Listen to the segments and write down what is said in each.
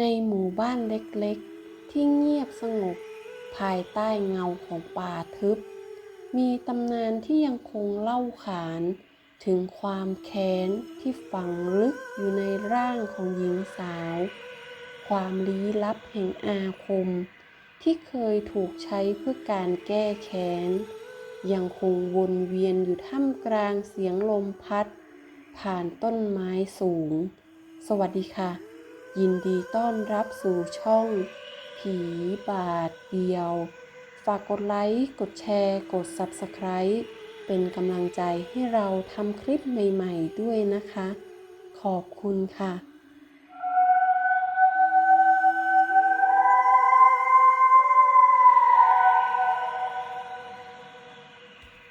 ในหมู่บ้านเล็กๆ ที่เงียบสงบ ภายใต้เงาของป่าทึบ มีตำนานที่ยังคงเล่าขาน ถึงความแค้นที่ฝังลึกอยู่ในร่างของหญิงสาว ความลี้ลับแห่งอาคม ที่เคยถูกใช้เพื่อการแก้แค้น ยังคงวนเวียนอยู่ท่ามกลางเสียงลมพัด ผ่านต้นไม้สูง สวัสดีค่ะ ยินดีต้อนรับสู่ช่อง ผีบาทเดียว ฝากกดไลค์ กดแชร์ กด Subscribe เป็นกำลังใจให้เราทำคลิปใหม่ๆด้วยนะคะ ขอบคุณค่ะ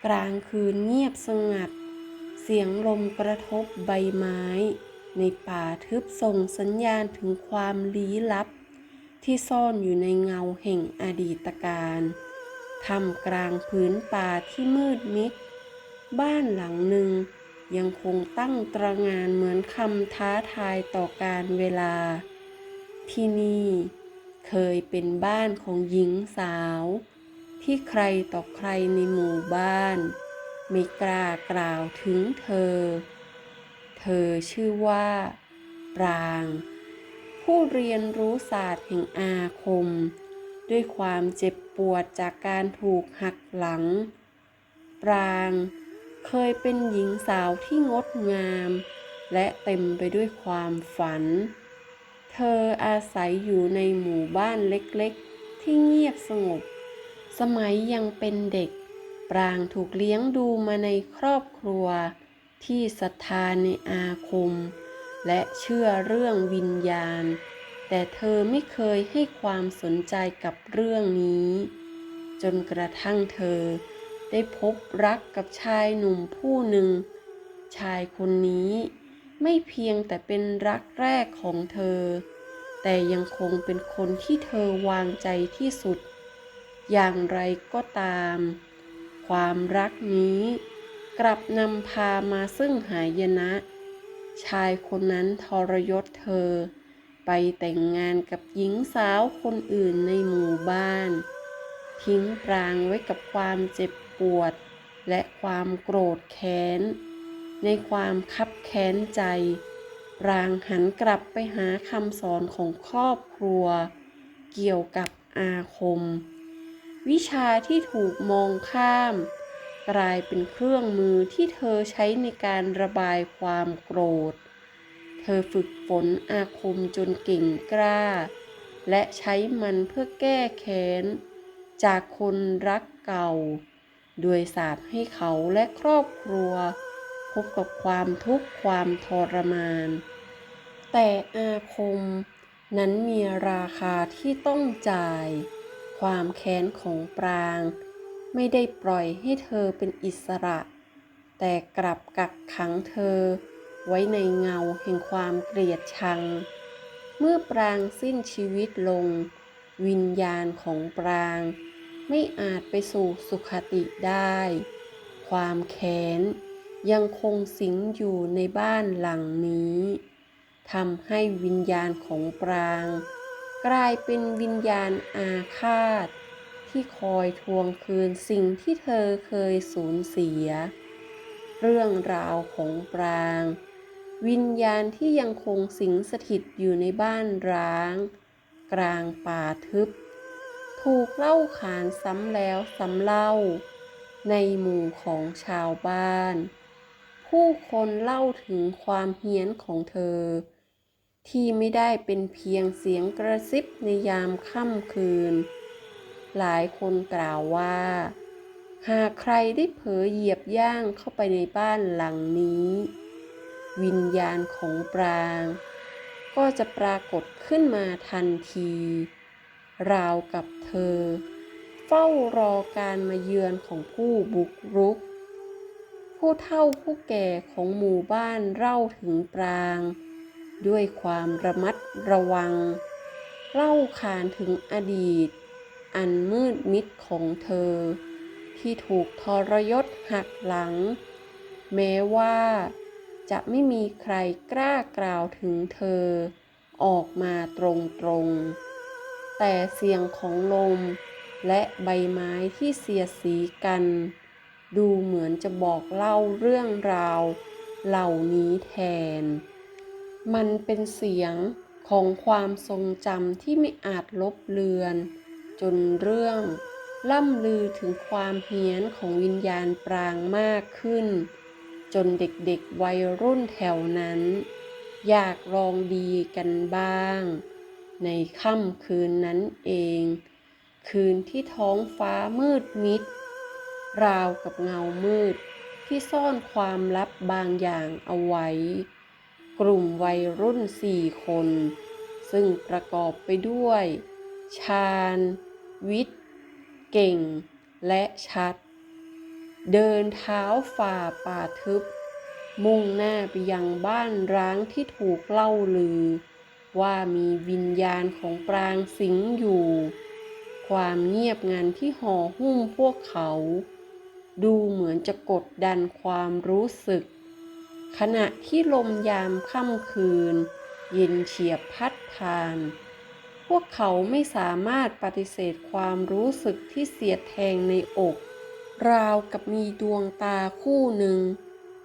กลางคืนเงียบสงัด เสียงลมกระทบใบไม้ ในป่าทึบส่งสัญญาณถึงความลี้ลับ ที่ซ่อนอยู่ในเงาแห่งอดีตการทำกลางพื้นป่าที่มืดมิด บ้านหลังหนึ่งยังคงตั้งตระงานเหมือนคำท้าทายต่อการเวลา ที่นี่เคยเป็นบ้านของหญิงสาว ที่ใครต่อใครในหมู่บ้าน ไม่กล้ากล่าวถึงเธอ เธอชื่อว่า ปราง ผู้เรียนรู้ศาสตร์แห่งอาคม ด้วยความเจ็บปวดจากการถูกหักหลัง ปราง เคยเป็นหญิงสาวที่งดงาม และเต็มไปด้วยความฝัน เธออาศัยอยู่ในหมู่บ้านเล็กๆ ที่เงียบสงบ สมัยยังเป็นเด็ก ปรางถูกเลี้ยงดูมาในครอบครัว ที่ศรัทธาในอาคม และเชื่อเรื่องวิญญาณ แต่เธอไม่เคยให้ความสนใจกับเรื่องนี้ จนกระทั่งเธอได้พบรักกับชายหนุ่มผู้หนึ่ง ชายคนนี้ไม่เพียงแต่เป็นรักแรกของเธอ แต่ยังคงเป็นคนที่เธอวางใจที่สุด อย่างไรก็ตาม ความรักนี้ กลับนำพามาซึ่งหายนะ ชายคนนั้นทรยศเธอ ไปแต่งงานกับหญิงสาวคนอื่นในหมู่บ้าน ทิ้งปรางไว้กับความเจ็บปวด และความโกรธแค้น ในความคับแค้นใจ ปรางหันกลับไปหาคำสอนของครอบครัว เกี่ยวกับอาคม วิชาที่ถูกมองข้าม กลายเป็นเครื่องมือที่เธอใช้ในการระบายความโกรธ เธอฝึกฝนอาคมจนเก่งกล้า และใช้มันเพื่อแก้แค้น จากคนรักเก่า โดยสาบให้เขาและครอบครัว พบกับความทุกข์ความทรมาน แต่อาคมนั้นมีราคาที่ต้องจ่าย ความแค้นของปราง ไม่ได้ปล่อยให้เธอเป็นอิสระ แต่กลับกักขังเธอ ไว้ในเงาแห่งความเกลียดชัง เมื่อปรางสิ้นชีวิตลง วิญญาณของปราง ไม่อาจไปสู่สุขติได้ ความแค้นยังคงสิงอยู่ในบ้านหลังนี้ทำให้วิญญาณของปราง กลายเป็นวิญญาณอาฆาต ที่คอยทวงคืนสิ่งที่เธอเคยสูญเสีย เรื่องราวของปราง วิญญาณที่ยังคงสิงสถิตอยู่ในบ้านร้าง กลางป่าทึบ ถูกเล่าขานซ้ำแล้วซ้ำเล่า ในหมู่ของชาวบ้าน ผู้คนเล่าถึงความเฮี้ยนของเธอ ที่ไม่ได้เป็นเพียงเสียงกระซิบในยามค่ำคืน หลายคนกล่าวว่า หากใครได้เผลอเหยียบย่างเข้าไปในบ้านหลังนี้ วิญญาณของปราง ก็จะปรากฏขึ้นมาทันที ราวกับเธอ เฝ้ารอการมาเยือนของผู้บุกรุก ผู้เฒ่าผู้แก่ของหมู่บ้านเล่าถึงปราง ด้วยความระมัดระวัง เล่าขานถึงอดีต อันมืดมิดของเธอ ที่ถูกทรยศหักหลัง แม้ว่าจะไม่มีใครกล้ากล่าวถึงเธอ ออกมาตรงๆ แต่เสียงของลมและใบไม้ที่เสียสีกัน ดูเหมือนจะบอกเล่าเรื่องราว เหล่านี้แทน มันเป็นเสียงของความทรงจำที่ไม่อาจลบเลือน จนเรื่องล่ำลือถึงความเฮี้ยนของวิญญาณปรางมากขึ้น จนเด็กๆวัยรุ่นแถวนั้น อยากลองดีกันบ้าง ในค่ำคืนนั้นเอง คืนที่ท้องฟ้ามืดมิด ราวกับเงามืดที่ซ่อนความลับบางอย่างเอาไว้ กลุ่มวัยรุ่นสี่คน ซึ่งประกอบไปด้วย ชาญ วิทย์ เก่ง และชัด เดินเท้าฝ่าป่าทึบ มุ่งหน้าไปยังบ้านร้างที่ถูกเล่าลือ ว่ามีวิญญาณของปรางสิงอยู่ ความเงียบงันที่ห่อหุ้มพวกเขา ดูเหมือนจะกดดันความรู้สึก ขณะที่ลมยามค่ำคืน เย็นเฉียบพัดผ่าน วกเขาไม่สามารถปฏิเสธความรู้สึกที่เสียดแทงในอก ราวกับมีดวงตาคู่หนึ่ง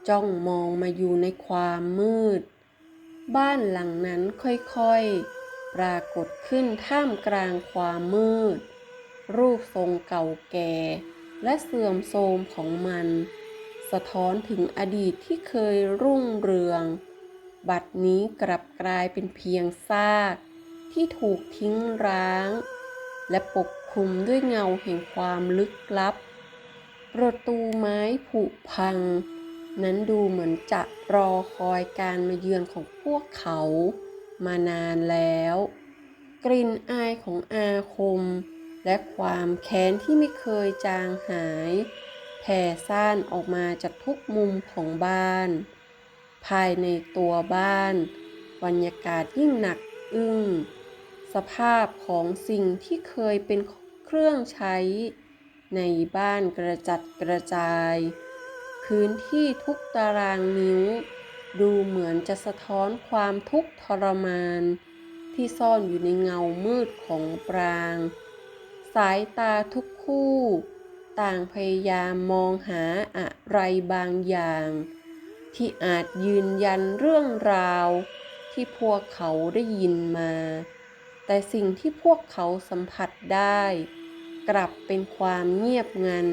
จ้องมองมาอยู่ในความมืด บ้านหลังนั้นค่อยๆ ปรากฏขึ้นท่ามกลางความมืด รูปทรงเก่าแก่และเสื่อมโทรมของมัน สะท้อนถึงอดีตที่เคยรุ่งเรือง บัดนี้กลับกลายเป็นเพียงซาก ที่ถูกทิ้งร้าง และปกคลุมด้วยเงาแห่งความลึกลับ ประตูไม้ผุพัง นั้นดูเหมือนจะรอคอยการมาเยือนของพวกเขามานานแล้ว กลิ่นอายของอาคม และความแค้นที่ไม่เคยจางหายแผ่ซ่านออกมาจากทุกมุมของบ้าน ภายในตัวบ้าน บรรยากาศยิ่งหนักอึ้ง สภาพของสิ่งที่เคยเป็นเครื่องใช้ ในบ้านกระจัดกระจาย พื้นที่ทุกตารางนิ้ว ดูเหมือนจะสะท้อนความทุกข์ทรมาน ที่ซ่อนอยู่ในเงามืดของปราง สายตาทุกคู่ ต่างพยายามมองหาอะไรบางอย่าง ที่อาจยืนยันเรื่องราวที่พวกเขาได้ยินมา แต่สิ่งที่พวกเขาสัมผัสได้ กลับเป็นความเงียบงัน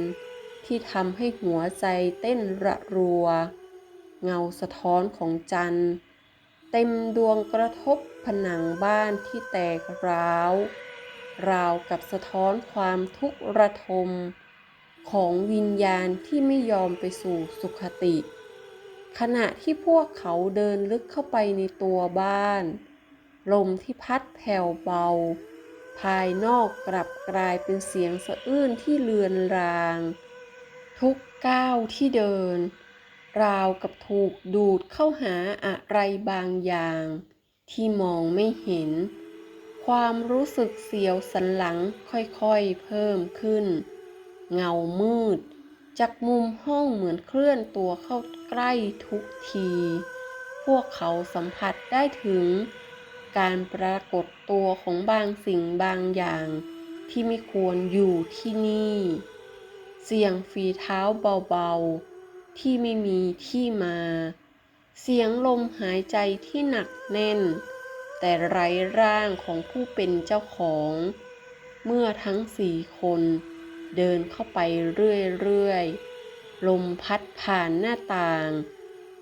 ที่ทำให้หัวใจเต้นระรัว เงาสะท้อนของจันทร์ เต็มดวงกระทบผนังบ้านที่แตกร้าว ราวกับสะท้อนความทุกข์ระทม ของวิญญาณที่ไม่ยอมไปสู่สุขติ ขณะที่พวกเขาเดินลึกเข้าไปในตัวบ้าน ลมที่พัดแผ่วเบา ภายนอกกลับกลายเป็นเสียงสะอื้นที่เลือนราง ทุกก้าวที่เดิน ราวกับถูกดูดเข้าหาอะไรบางอย่าง ที่มองไม่เห็น ความรู้สึกเสียวสันหลังค่อยๆเพิ่มขึ้น เงามืด จากมุมห้องเหมือนเคลื่อนตัวเข้าใกล้ทุกที พวกเขาสัมผัสได้ถึง การปรากฏตัวของบางสิ่งบางอย่างที่ไม่ควรอยู่ที่นี่ เสียงฝีเท้าเบาๆ ที่ไม่มีที่มา เสียงลมหายใจที่หนักแน่น แต่ไร้ร่างของผู้เป็นเจ้าของ เมื่อทั้งสี่คนเดินเข้าไปเรื่อยๆ ลมพัดผ่านหน้าต่าง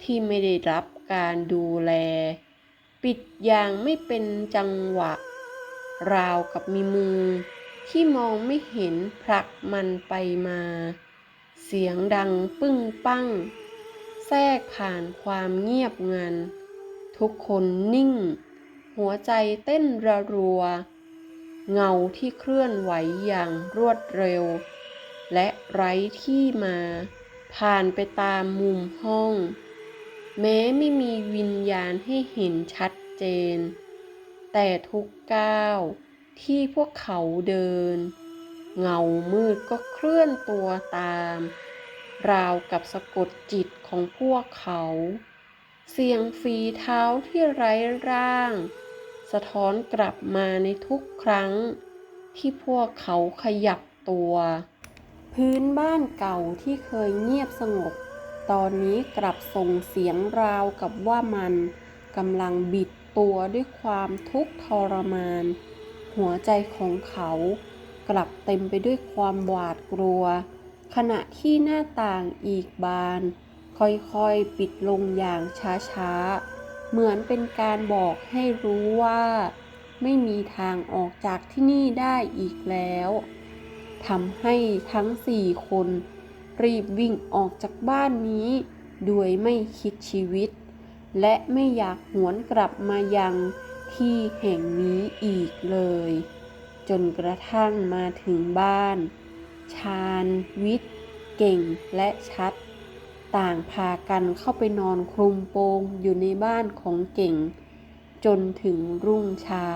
ที่ไม่ได้รับการดูแล ปิดอย่างไม่เป็นจังหวะ ราวกับมีมือ ที่มองไม่เห็นผลักมันไปมา เสียงดังปึ้งปั้ง แทรกผ่านความเงียบงัน ทุกคนนิ่ง หัวใจเต้นระรัว เงาที่เคลื่อนไหวอย่างรวดเร็ว และไร้ที่มา ผ่านไปตามมุมห้อง แม้ไม่มีวิญญาณให้เห็นชัดเจน แต่ทุกก้าวที่พวกเขาเดิน เงามืดก็เคลื่อนตัวตาม ราวกับสะกดจิตของพวกเขา เสียงฝีเท้าที่ไร้ร่างสสะท้อนกลับมาในทุกครั้ง ที่พวกเขาขยับตัว พื้นบ้านเก่าที่เคยเงียบสงบ ตอนนี้กลับส่งเสียงราวกับว่ามันกำลังบิดตัวด้วยความทุกข์ทรมาน หัวใจของเขากลับเต็มไปด้วยความหวาดกลัว ขณะที่หน้าต่างอีกบาน ค่อยๆปิดลงอย่างช้าๆ เหมือนเป็นการบอกให้รู้ว่า ไม่มีทางออกจากที่นี่ได้อีกแล้วทำให้ทั้งสี่คน รีบวิ่งออกจากบ้านนี้โดยไม่คิดชีวิต และไม่อยากหวนกลับมายังที่แห่งนี้อีกเลย จนกระทั่งมาถึงบ้าน ชาญวิทย์ เก่งและชัด ต่างพากันเข้าไปนอนคลุมโปงอยู่ในบ้านของเก่ง จนถึงรุ่งเช้า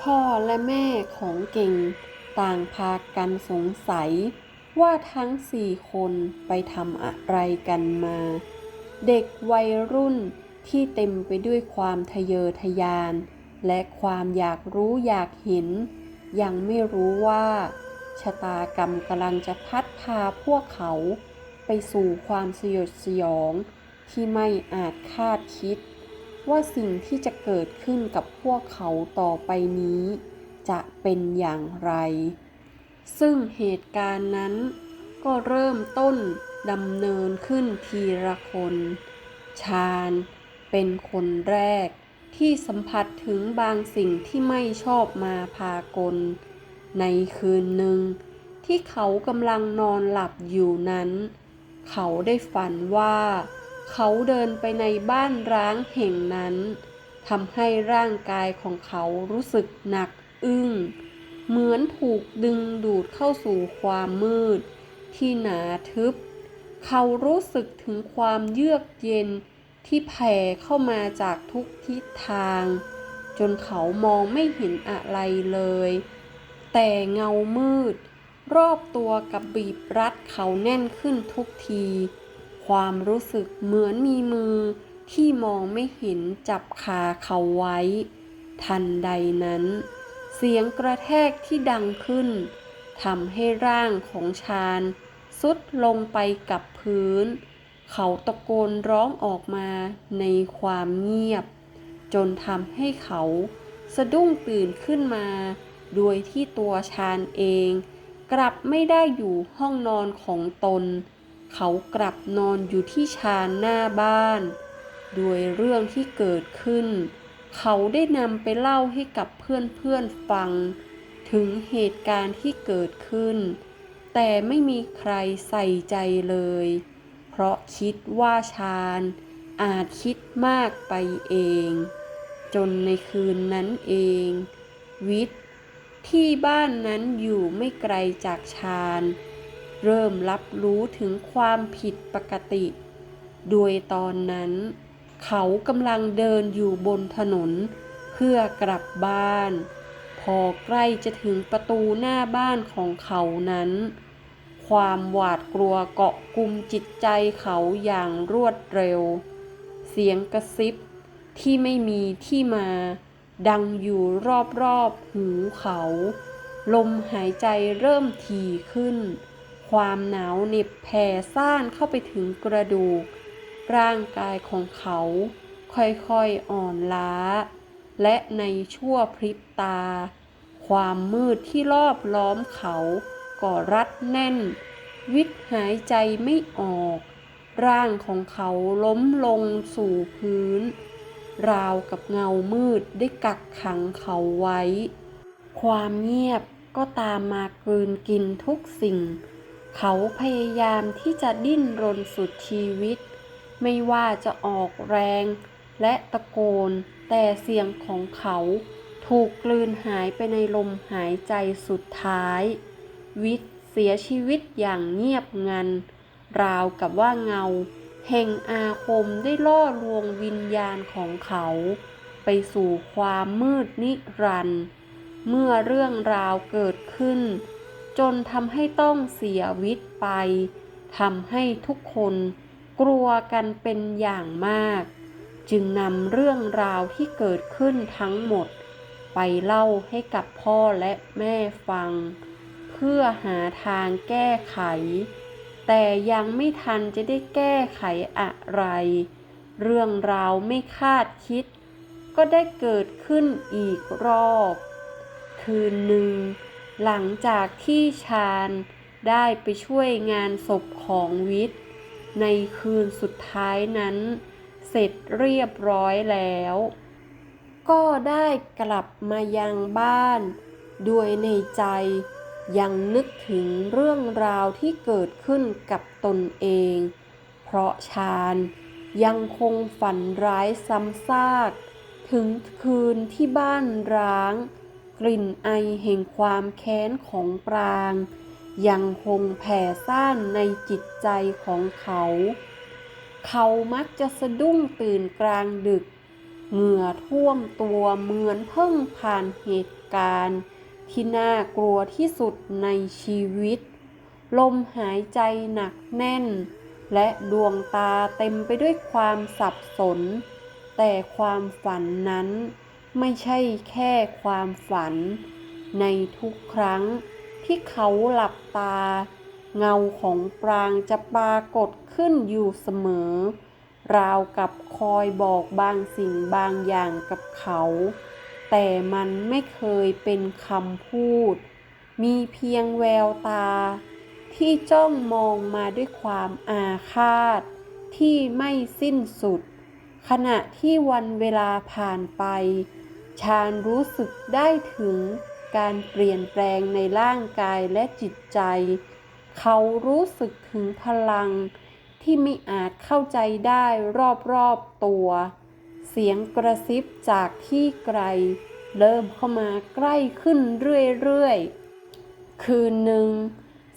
พ่อและแม่ของเก่ง ต่างพากันสงสัย ว่าทั้งสี่คนไปทำอะไรกันมา เด็กวัยรุ่นที่เต็มไปด้วยความทะเยอทะยาน และความอยากรู้อยากเห็น ยังไม่รู้ว่า ชะตากรรมกำลังจะพัดพาพวกเขา ไปสู่ความสยดสยอง ที่ไม่อาจคาดคิด ว่าสิ่งที่จะเกิดขึ้นกับพวกเขาต่อไปนี้ จะเป็นอย่างไร ซึ่งเหตุการณ์นั้นก็เริ่มต้นดำเนินขึ้นทีละคน ชาญเป็นคนแรกที่สัมผัสถึงบางสิ่งที่ไม่ชอบมาพากล ในคืนหนึ่งที่เขากำลังนอนหลับอยู่นั้น เขาได้ฝันว่า เขาเดินไปในบ้านร้างแห่งนั้นทำให้ร่างกายของเขารู้สึกหนักอึ้ง เหมือนถูกดึงดูดเข้าสู่ความมืด ที่หนาทึบ เขารู้สึกถึงความเยือกเย็นที่แผ่เข้ามาจากทุกทิศทาง จนเขามองไม่เห็นอะไรเลย แต่เงามืด รอบตัวกับบีบรัดเขาแน่นขึ้นทุกที ความรู้สึกเหมือนมีมือที่มองไม่เห็นจับขาเขาไว้ ทันใดนั้น เสียงกระแทกที่ดังขึ้นทำให้ร่างของชาญสุดลงไปกับพื้น เขาตะโกนร้องออกมาในความเงียบ จนทำให้เขาสะดุ้งตื่นขึ้นมา โดยที่ตัวชาญเอง กลับไม่ได้อยู่ห้องนอนของตน เขากลับนอนอยู่ที่ชานหน้าบ้าน โดยเรื่องที่เกิดขึ้น เขาได้นำไปเล่าให้กับเพื่อนๆฟัง ถึงเหตุการณ์ที่เกิดขึ้น แต่ไม่มีใครใส่ใจเลย เพราะคิดว่าชาญอาจคิดมากไปเอง จนในคืนนั้นเอง วิทย์ที่บ้านนั้นอยู่ไม่ไกลจากชาญ เริ่มรับรู้ถึงความผิดปกติ โดยตอนนั้น เขากำลังเดินอยู่บนถนน เพื่อกลับบ้าน พอใกล้จะถึงประตูหน้าบ้านของเขานั้น ความหวาดกลัวเกาะกลุ่มจิตใจเขาอย่างรวดเร็ว เสียงกระซิบที่ไม่มีที่มา ดังอยู่รอบๆหูเขา ลมหายใจเริ่มถี่ขึ้น ความหนาวเหน็บแผ่ซ่านเข้าไปถึงกระดูก ร่างกายของเขาค่อยๆอ่อนล้า และในชั่วพริบตา ความมืดที่รอบล้อมเขาก็รัดแน่น วิทย์หายใจไม่ออก ร่างของเขาล้มลงสู่พื้น ราวกับเงามืดได้กักขังเขาไว้ ความเงียบก็ตามมากลืนกินทุกสิ่ง เขาพยายามที่จะดิ้นรนสุดชีวิต ไม่ว่าจะออกแรงและตะโกน แต่เสียงของเขาถูกกลืนหายไปในลมหายใจสุดท้าย วิทย์เสียชีวิตอย่างเงียบงัน ราวกับว่าเงา แห่งอาคมได้ล่อลวงวิญญาณของเขา ไปสู่ความมืดนิรันด์เมื่อเรื่องราวเกิดขึ้น จนทำให้ต้องเสียวิทย์ไปทำให้ทุกคน กลัวกันเป็นอย่างมาก จึงนำเรื่องราวที่เกิดขึ้นทั้งหมด ไปเล่าให้กับพ่อและแม่ฟัง เพื่อหาทางแก้ไข แต่ยังไม่ทันจะได้แก้ไขอะไร เรื่องราวไม่คาดคิด ก็ได้เกิดขึ้นอีกรอบ คืนหนึ่ง หลังจากที่ชาญได้ไปช่วยงานศพของวิทย์ ในคืนสุดท้ายนั้น เสร็จเรียบร้อยแล้ว ก็ได้กลับมายังบ้าน ด้วยในใจยังนึกถึงเรื่องราวที่เกิดขึ้นกับตนเอง เพราะชาญยังคงฝันร้ายซ้ำซาก ถึงคืนที่บ้านร้าง กลิ่นไอแห่งความแค้นของปราง ยังคงแผ่ซ่านในจิตใจของเขา เขามักจะสะดุ้งตื่นกลางดึก เหงื่อท่วมตัวเหมือนเพิ่งผ่านเหตุการณ์ ที่น่ากลัวที่สุดในชีวิต ลมหายใจหนักแน่น และดวงตาเต็มไปด้วยความสับสน แต่ความฝันนั้นไม่ใช่แค่ความฝัน ในทุกครั้ง ที่เขาหลับตา เงาของปรางจะปรากฏขึ้นอยู่เสมอ ราวกับคอยบอกบางสิ่งบางอย่างกับเขา แต่มันไม่เคยเป็นคำพูด มีเพียงแววตา ที่จ้องมองมาด้วยความอาฆาต ที่ไม่สิ้นสุด ขณะที่วันเวลาผ่านไปชาญรู้สึกได้ถึง การเปลี่ยนแปลงในร่างกายและจิตใจ เขารู้สึกถึงพลังที่ไม่อาจเข้าใจได้รอบๆตัว เสียงกระซิบจากที่ไกล เริ่มเข้ามาใกล้ขึ้นเรื่อยๆ คืนหนึ่ง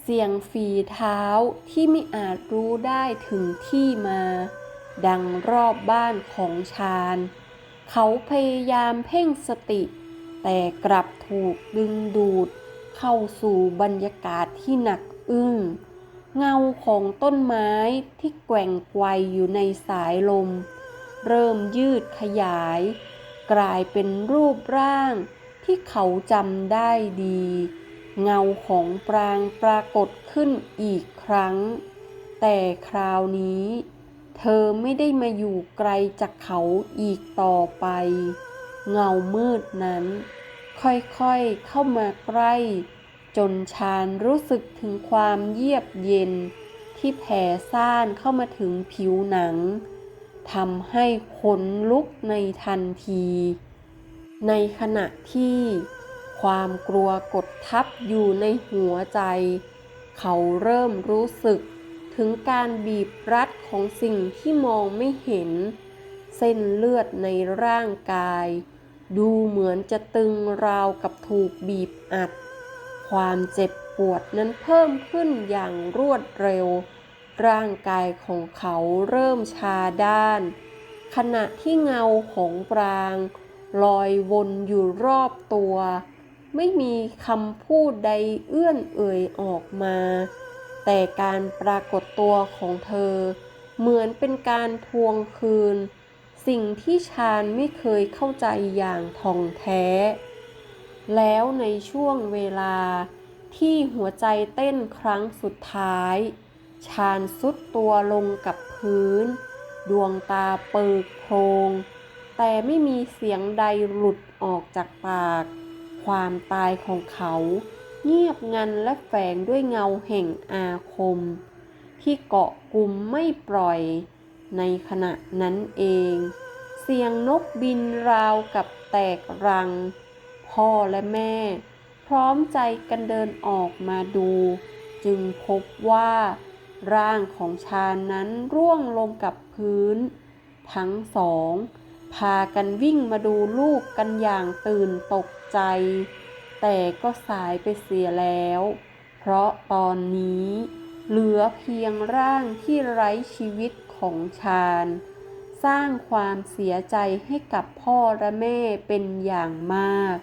เสียงฝีเท้าที่ไม่อาจรู้ได้ถึงที่มา ดังรอบบ้านของชาญ เขาพยายามเพ่งสติ แต่กลับถูกดึงดูดเข้าสู่บรรยากาศที่หนักอึ้ง เงาของต้นไม้ที่แกว่งไกวอยู่ในสายลม เริ่มยืดขยาย กลายเป็นรูปร่างที่เขาจำได้ดี เงาของปรางปรากฏขึ้นอีกครั้ง แต่คราวนี้ เธอไม่ได้มาอยู่ไกลจากเขาอีกต่อไป เงามืดนั้น ค่อยๆเข้ามาใกล้ จนชาญรู้สึกถึงความเยือกเย็น ที่แผ่ซ่านเข้ามาถึงผิวหนังทำให้ขนลุกในทันที ในขณะที่ความกลัวกดทับอยู่ในหัวใจ เขาเริ่มรู้สึกถึงการบีบรัดของสิ่งที่มองไม่เห็น เส้นเลือดในร่างกาย ดูเหมือนจะตึงราวกับถูกบีบอัด ความเจ็บปวดนั้นเพิ่มขึ้นอย่างรวดเร็ว ร่างกายของเขาเริ่มชาด้าน ขณะที่เงาของปราง ลอยวนอยู่รอบตัว ไม่มีคำพูดใดเอื้อนเอ่ยออกมา แต่การปรากฏตัวของเธอ เหมือนเป็นการทวงคืน สิ่งที่ชาญไม่เคยเข้าใจอย่างท่องแท้ แล้วในช่วงเวลาที่หัวใจเต้นครั้งสุดท้ายชาญสุดตัวลงกับพื้น ดวงตาเปิดโพรงแต่ไม่มีเสียงใดหลุดออกจากปาก ความตายของเขาเงียบงันและแฝงด้วยเงาแห่งอาคม ที่เกาะกลุ่มไม่ปล่อย ในขณะนั้นเอง เสียงนกบินราวกับแตกรัง พ่อและแม่ พร้อมใจกันเดินออกมาดู จึงพบว่าร่างของชาญนั้นร่วงลงกับพื้น ทั้งสอง พากันวิ่งมาดูลูกกันอย่างตื่นตกใจ แต่ก็สายไปเสียแล้ว เพราะตอนนี้ เหลือเพียงร่างที่ไร้ชีวิต ของชาญสร้างความเสียใจให้กับพ่อและแม่เป็นอย่างมาก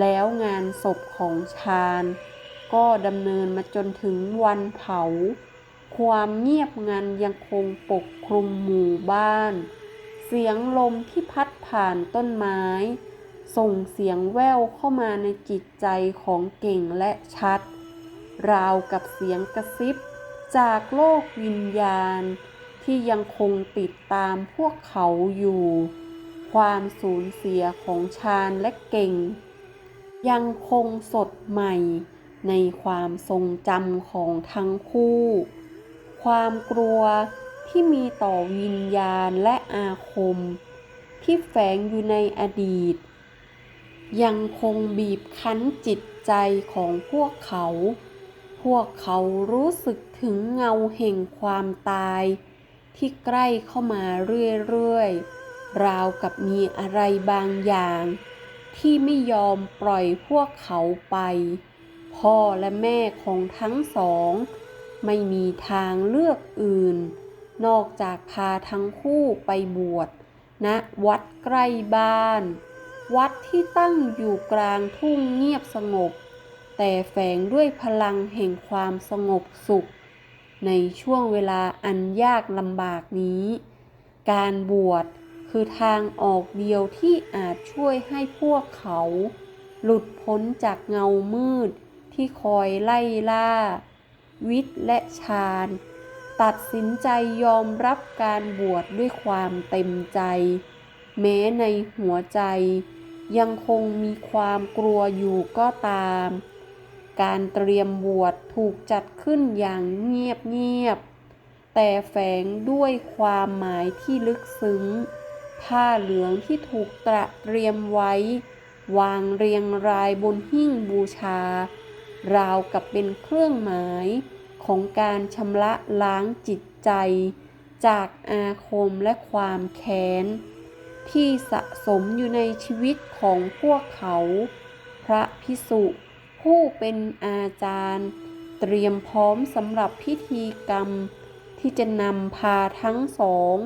แล้วงานศพของชาญก็ดำเนินมาจนถึงวันเผา ความเงียบงันยังคงปกคลุมหมู่บ้านเเสียงลมที่พัดผ่านต้นไม้ ส่งเสียงแว่วเข้ามาในจิตใจของเก่งและชัด ราวกับเสียงกระซิบจากโลกวิญญาณ ที่ยังคงติดตามพวกเขาอยู่ ความสูญเสียของชาญและเก่ง ยังคงสดใหม่ในความทรงจำของทั้งคู่ ความกลัวที่มีต่อวิญญาณและอาคม ที่แฝงอยู่ในอดีต ยังคงบีบคั้นจิตใจของพวกเขา พวกเขารู้สึกถึงเงาแห่งความตาย ที่ใกล้เข้ามาเรื่อยๆ ราวกับมีอะไรบางอย่าง ที่ไม่ยอมปล่อยพวกเขาไป พ่อและแม่ของทั้งสอง ไม่มีทางเลือกอื่น นอกจากพาทั้งคู่ไปบวชณวัดใกล้บ้าน วัดที่ตั้งอยู่กลางทุ่งเงียบสงบ แต่แฝงด้วยพลังแห่งความสงบสุข ในช่วงเวลาอันยากลำบากนี้ การบวชคือทางออกเดียวที่อาจช่วยให้พวกเขา หลุดพ้นจากเงามืดที่คอยไล่ล่า วิทย์และชาญตัดสินใจยอมรับการบวชด้วยความเต็มใจ แม้ในหัวใจยังคงมีความกลัวอยู่ก็ตาม การเตรียมบวชถูกจัดขึ้นอย่างเงียบๆแต่แฝงด้วยความหมายที่ลึกซึ้ง ผ้าเหลืองที่ถูกตระเตรียมไว้ วางเรียงรายบนหิ้งบูชา ราวกับเป็นเครื่องหมายของการชำระล้างจิตใจ จากอาคมและความแค้น ที่สะสมอยู่ในชีวิตของพวกเขา พระพิสุ ผู้เป็นอาจารย์ เตรียมพร้อมสำหรับพิธีกรรม ที่จะนำพาทั้งสอง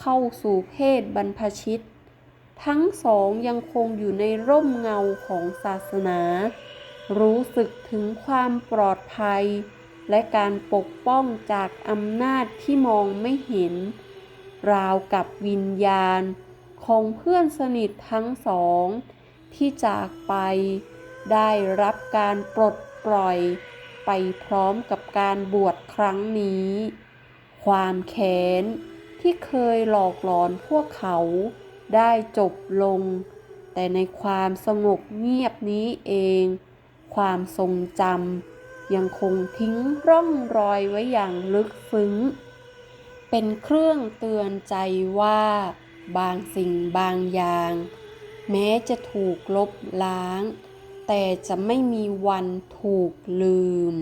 เข้าสู่เพศบรรพชิต ทั้งสองยังคงอยู่ในร่มเงาของศาสนา รู้สึกถึงความปลอดภัย และการปกป้องจากอำนาจที่มองไม่เห็น ราวกับวิญญาณของเพื่อนสนิททั้งสอง ที่จากไป ได้รับการปลดปล่อยไปพร้อมกับการบวชครั้งนี้ ความแค้นที่เคยหลอกหลอนพวกเขาได้จบลง แต่ในความสงบเงียบนี้เอง ความทรงจำยังคงทิ้งร่องรอยไว้อย่างลึกซึ้ง เป็นเครื่องเตือนใจว่า บางสิ่งบางอย่าง แม้จะถูกลบล้าง แต่จะไม่มีวันถูกลืม